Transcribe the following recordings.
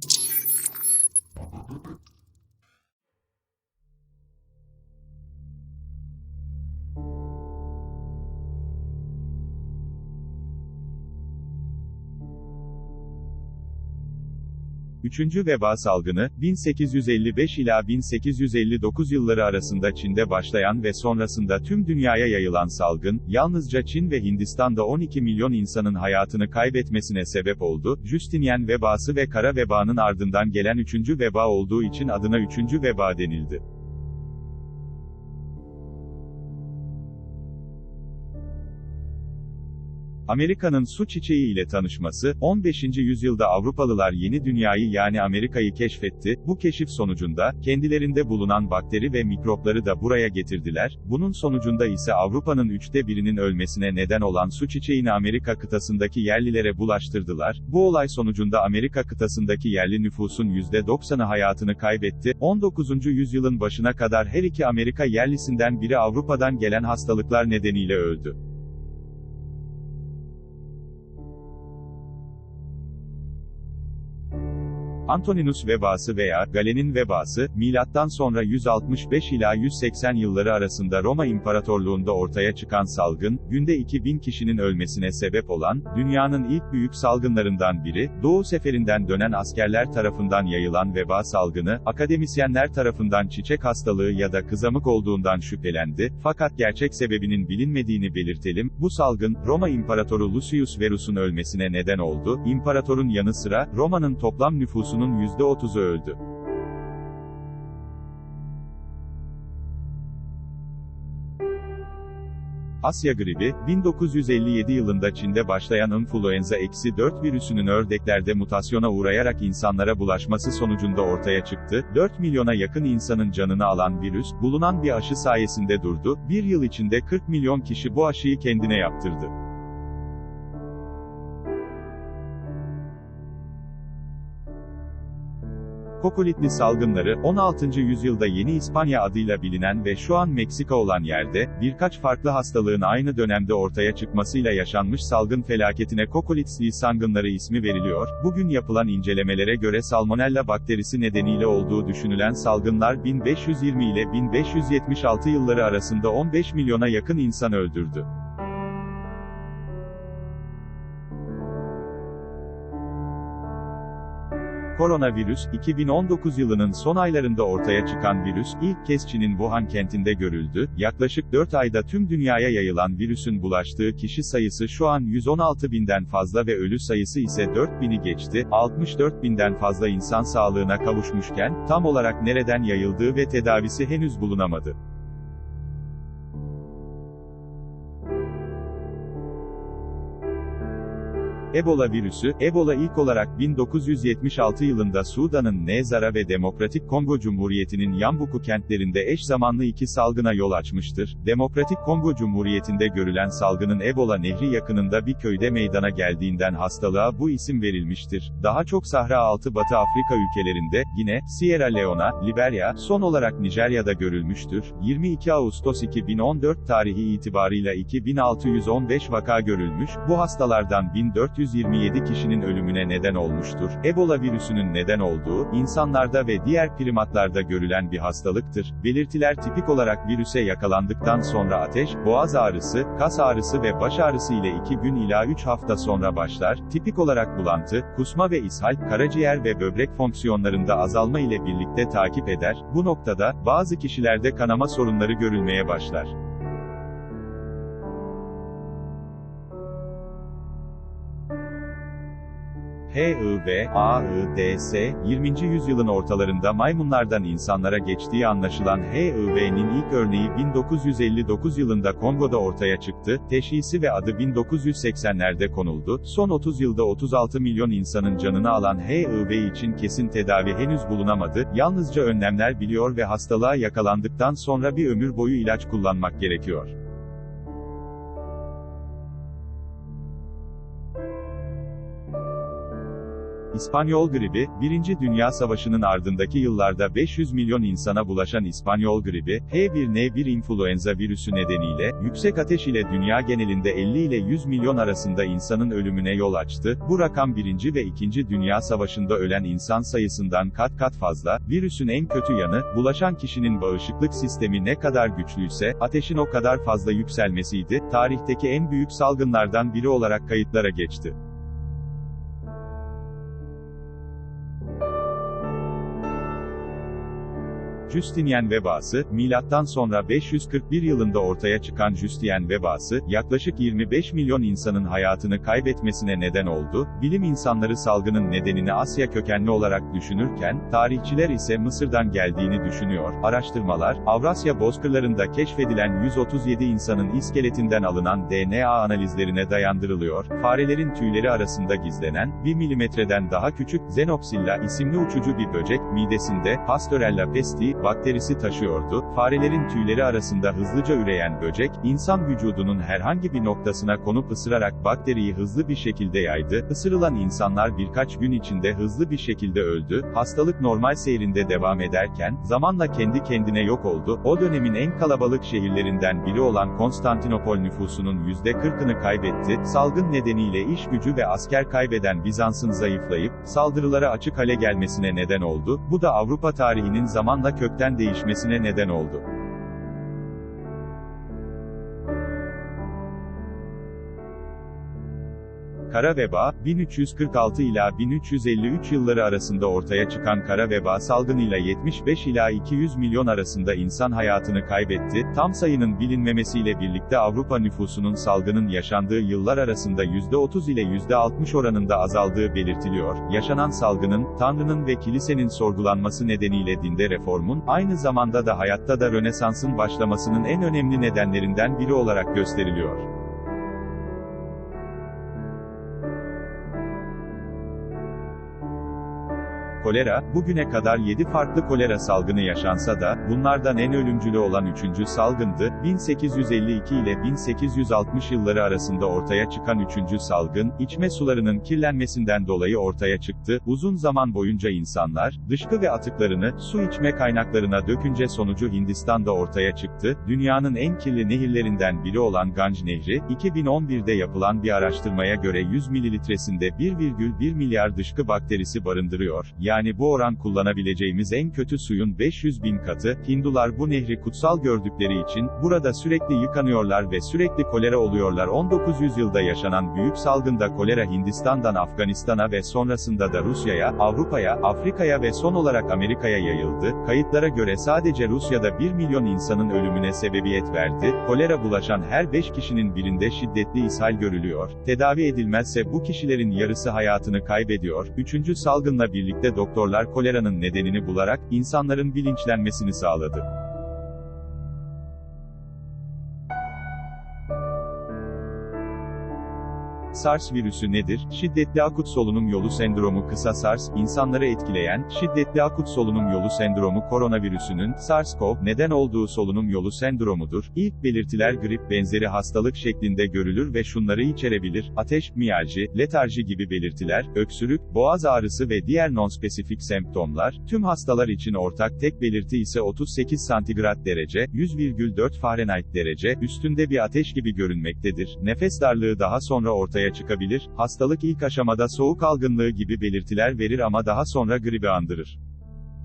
Thank you. Üçüncü veba salgını, 1855 ila 1859 yılları arasında Çin'de başlayan ve sonrasında tüm dünyaya yayılan salgın, yalnızca Çin ve Hindistan'da 12 milyon insanın hayatını kaybetmesine sebep oldu. Justinian vebası ve kara vebanın ardından gelen üçüncü veba olduğu için adına üçüncü veba denildi. Amerika'nın su çiçeği ile tanışması, 15. yüzyılda Avrupalılar yeni dünyayı yani Amerika'yı keşfetti, bu keşif sonucunda, kendilerinde bulunan bakteri ve mikropları da buraya getirdiler, bunun sonucunda ise Avrupa'nın üçte birinin ölmesine neden olan su çiçeğini Amerika kıtasındaki yerlilere bulaştırdılar, bu olay sonucunda Amerika kıtasındaki yerli nüfusun %90'ı hayatını kaybetti, 19. yüzyılın başına kadar her iki Amerika yerlisinden biri Avrupa'dan gelen hastalıklar nedeniyle öldü. Antoninus vebası veya Galen'in vebası, milattan sonra 165 ila 180 yılları arasında Roma İmparatorluğunda ortaya çıkan salgın, günde 2000 kişinin ölmesine sebep olan, dünyanın ilk büyük salgınlarından biri, Doğu seferinden dönen askerler tarafından yayılan veba salgını, akademisyenler tarafından çiçek hastalığı ya da kızamık olduğundan şüphelendi, fakat gerçek sebebinin bilinmediğini belirtelim, bu salgın, Roma İmparatoru Lucius Verus'un ölmesine neden oldu, İmparatorun yanı sıra, Roma'nın toplam nüfusunun %30'u öldü. Asya gribi, 1957 yılında Çin'de başlayan influenza-4 virüsünün ördeklerde mutasyona uğrayarak insanlara bulaşması sonucunda ortaya çıktı. 4 milyona yakın insanın canını alan virüs, bulunan bir aşı sayesinde durdu. Bir yıl içinde 40 milyon kişi bu aşıyı kendine yaptırdı. Kokolitli salgınları, 16. yüzyılda Yeni İspanya adıyla bilinen ve şu an Meksika olan yerde, birkaç farklı hastalığın aynı dönemde ortaya çıkmasıyla yaşanmış salgın felaketine Kokolitli salgınları ismi veriliyor. Bugün yapılan incelemelere göre Salmonella bakterisi nedeniyle olduğu düşünülen salgınlar 1520 ile 1576 yılları arasında 15 milyona yakın insan öldürdü. Koronavirüs, 2019 yılının son aylarında ortaya çıkan virüs, ilk kez Çin'in Wuhan kentinde görüldü. Yaklaşık 4 ayda tüm dünyaya yayılan virüsün bulaştığı kişi sayısı şu an 116 binden fazla ve ölü sayısı ise 4 bini geçti. 64 binden fazla insan sağlığına kavuşmuşken, tam olarak nereden yayıldığı ve tedavisi henüz bulunamadı. Ebola virüsü, Ebola ilk olarak 1976 yılında Sudan'ın Nezara ve Demokratik Kongo Cumhuriyeti'nin Yambuku kentlerinde eş zamanlı iki salgına yol açmıştır. Demokratik Kongo Cumhuriyeti'nde görülen salgının Ebola nehri yakınında bir köyde meydana geldiğinden hastalığa bu isim verilmiştir. Daha çok Sahra altı Batı Afrika ülkelerinde, Gine, Sierra Leone, Liberya, son olarak Nijerya'da görülmüştür. 22 Ağustos 2014 tarihi itibarıyla 2615 vaka görülmüş, bu hastalardan 1400 427 kişinin ölümüne neden olmuştur. Ebola virüsünün neden olduğu, insanlarda ve diğer primatlarda görülen bir hastalıktır. Belirtiler tipik olarak virüse yakalandıktan sonra ateş, boğaz ağrısı, kas ağrısı ve baş ağrısı ile 2 gün ila 3 hafta sonra başlar. Tipik olarak bulantı, kusma ve ishal, karaciğer ve böbrek fonksiyonlarında azalma ile birlikte takip eder. Bu noktada, bazı kişilerde kanama sorunları görülmeye başlar. HIV, AIDS, 20. yüzyılın ortalarında maymunlardan insanlara geçtiği anlaşılan HIV'nin ilk örneği 1959 yılında Kongo'da ortaya çıktı, teşhisi ve adı 1980'lerde konuldu, son 30 yılda 36 milyon insanın canını alan HIV için kesin tedavi henüz bulunamadı, yalnızca önlemler biliyor ve hastalığa yakalandıktan sonra bir ömür boyu ilaç kullanmak gerekiyor. İspanyol gribi, Birinci Dünya Savaşı'nın ardındaki yıllarda 500 milyon insana bulaşan İspanyol gribi, H1N1 influenza virüsü nedeniyle, yüksek ateş ile dünya genelinde 50 ile 100 milyon arasında insanın ölümüne yol açtı. Bu rakam Birinci ve İkinci Dünya Savaşı'nda ölen insan sayısından kat kat fazla. Virüsün en kötü yanı, bulaşan kişinin bağışıklık sistemi ne kadar güçlüyse, ateşin o kadar fazla yükselmesiydi. Tarihteki en büyük salgınlardan biri olarak kayıtlara geçti. Justinian vebası, milattan sonra 541 yılında ortaya çıkan Justinian vebası, yaklaşık 25 milyon insanın hayatını kaybetmesine neden oldu. Bilim insanları salgının nedenini Asya kökenli olarak düşünürken, tarihçiler ise Mısır'dan geldiğini düşünüyor. Araştırmalar, Avrasya bozkırlarında keşfedilen 137 insanın iskeletinden alınan DNA analizlerine dayandırılıyor. Farelerin tüyleri arasında gizlenen, 1 milimetreden daha küçük, Xenopsilla isimli uçucu bir böcek, midesinde, Pasteurella pesti, bakterisi taşıyordu. Farelerin tüyleri arasında hızlıca üreyen böcek, insan vücudunun herhangi bir noktasına konup ısırarak bakteriyi hızlı bir şekilde yaydı. Isırılan insanlar birkaç gün içinde hızlı bir şekilde öldü. Hastalık normal seyrinde devam ederken, zamanla kendi kendine yok oldu. O dönemin en kalabalık şehirlerinden biri olan Konstantinopol nüfusunun %40'ını kaybetti. Salgın nedeniyle iş gücü ve asker kaybeden Bizans'ın zayıflayıp, saldırılara açık hale gelmesine neden oldu. Bu da Avrupa tarihinin zamanla kök kökten değişmesine neden oldu. Kara veba, 1346 ila 1353 yılları arasında ortaya çıkan kara veba salgınıyla 75 ila 200 milyon arasında insan hayatını kaybetti. Tam sayının bilinmemesiyle birlikte Avrupa nüfusunun salgının yaşandığı yıllar arasında %30 ile %60 oranında azaldığı belirtiliyor. Yaşanan salgının, Tanrı'nın ve kilisenin sorgulanması nedeniyle dinde reformun, aynı zamanda da hayatta da Rönesans'ın başlamasının en önemli nedenlerinden biri olarak gösteriliyor. Kolera, bugüne kadar 7 farklı kolera salgını yaşansa da, bunlardan en ölümcülü olan 3. salgındı. 1852 ile 1860 yılları arasında ortaya çıkan 3. salgın, içme sularının kirlenmesinden dolayı ortaya çıktı. Uzun zaman boyunca insanlar, dışkı ve atıklarını, su içme kaynaklarına dökünce sonucu Hindistan'da ortaya çıktı. Dünyanın en kirli nehirlerinden biri olan Ganj Nehri, 2011'de yapılan bir araştırmaya göre 100 mililitresinde 1,1 milyar dışkı bakterisi barındırıyor. Yani yani bu oran kullanabileceğimiz en kötü suyun 500 bin katı, Hindular bu nehri kutsal gördükleri için, burada sürekli yıkanıyorlar ve sürekli kolera oluyorlar 19 yüzyılda yaşanan büyük salgında kolera Hindistan'dan Afganistan'a ve sonrasında da Rusya'ya, Avrupa'ya, Afrika'ya ve son olarak Amerika'ya yayıldı. Kayıtlara göre sadece Rusya'da 1 milyon insanın ölümüne sebebiyet verdi. Kolera bulaşan her 5 kişinin birinde şiddetli ishal görülüyor. Tedavi edilmezse bu kişilerin yarısı hayatını kaybediyor. Üçüncü salgınla birlikte doktorlar koleranın nedenini bularak, insanların bilinçlenmesini sağladı. SARS virüsü nedir? Şiddetli akut solunum yolu sendromu kısa SARS, insanları etkileyen, şiddetli akut solunum yolu sendromu koronavirüsünün, SARS-CoV, neden olduğu solunum yolu sendromudur. İlk belirtiler grip benzeri hastalık şeklinde görülür ve şunları içerebilir, ateş, miyalji, letarji gibi belirtiler, öksürük, boğaz ağrısı ve diğer non-spesifik semptomlar, tüm hastalar için ortak tek belirti ise 38 santigrat derece, 100,4 Fahrenheit derece, üstünde bir ateş gibi görünmektedir. Nefes darlığı daha sonra ortaya ortaya çıkabilir, hastalık ilk aşamada soğuk algınlığı gibi belirtiler verir ama daha sonra gribi andırır.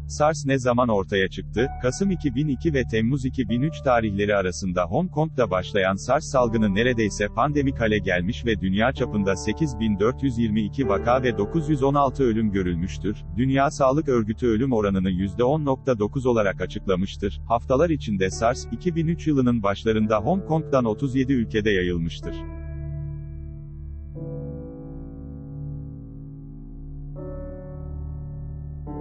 SARS ne zaman ortaya çıktı? Kasım 2002 ve Temmuz 2003 tarihleri arasında Hong Kong'da başlayan SARS salgını neredeyse pandemik hale gelmiş ve dünya çapında 8422 vaka ve 916 ölüm görülmüştür. Dünya Sağlık Örgütü ölüm oranını %10.9 olarak açıklamıştır. Haftalar içinde SARS, 2003 yılının başlarında Hong Kong'dan 37 ülkede yayılmıştır.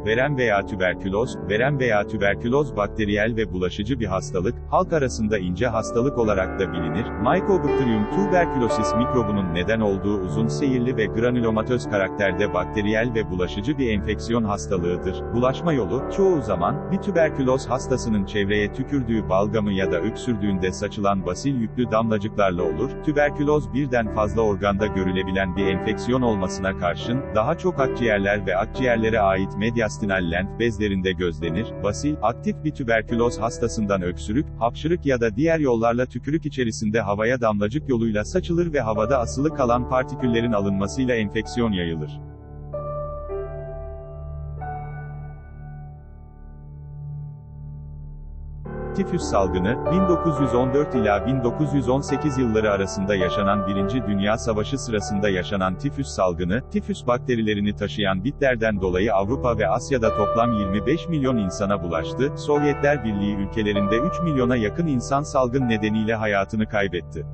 Verem veya tüberküloz, verem veya tüberküloz bakteriyel ve bulaşıcı bir hastalık, halk arasında ince hastalık olarak da bilinir. Mycobacterium tuberculosis mikrobunun neden olduğu uzun seyirli ve granulomatöz karakterde bakteriyel ve bulaşıcı bir enfeksiyon hastalığıdır. Bulaşma yolu, çoğu zaman, bir tüberküloz hastasının çevreye tükürdüğü balgamı ya da öksürdüğünde saçılan basil yüklü damlacıklarla olur. Tüberküloz birden fazla organda görülebilen bir enfeksiyon olmasına karşın, daha çok akciğerler ve akciğerlere ait mediastinal lenf bezlerinde gözlenir. Basil, aktif bir tüberküloz hastasından öksürük, hapşırık ya da diğer yollarla tükürük içerisinde havaya damlacık yoluyla saçılır ve havada asılı kalan partiküllerin alınmasıyla enfeksiyon yayılır. Tifüs salgını, 1914 ila 1918 yılları arasında yaşanan Birinci Dünya Savaşı sırasında yaşanan tifüs salgını, tifüs bakterilerini taşıyan bitlerden dolayı Avrupa ve Asya'da toplam 25 milyon insana bulaştı, Sovyetler Birliği ülkelerinde 3 milyona yakın insan salgın nedeniyle hayatını kaybetti.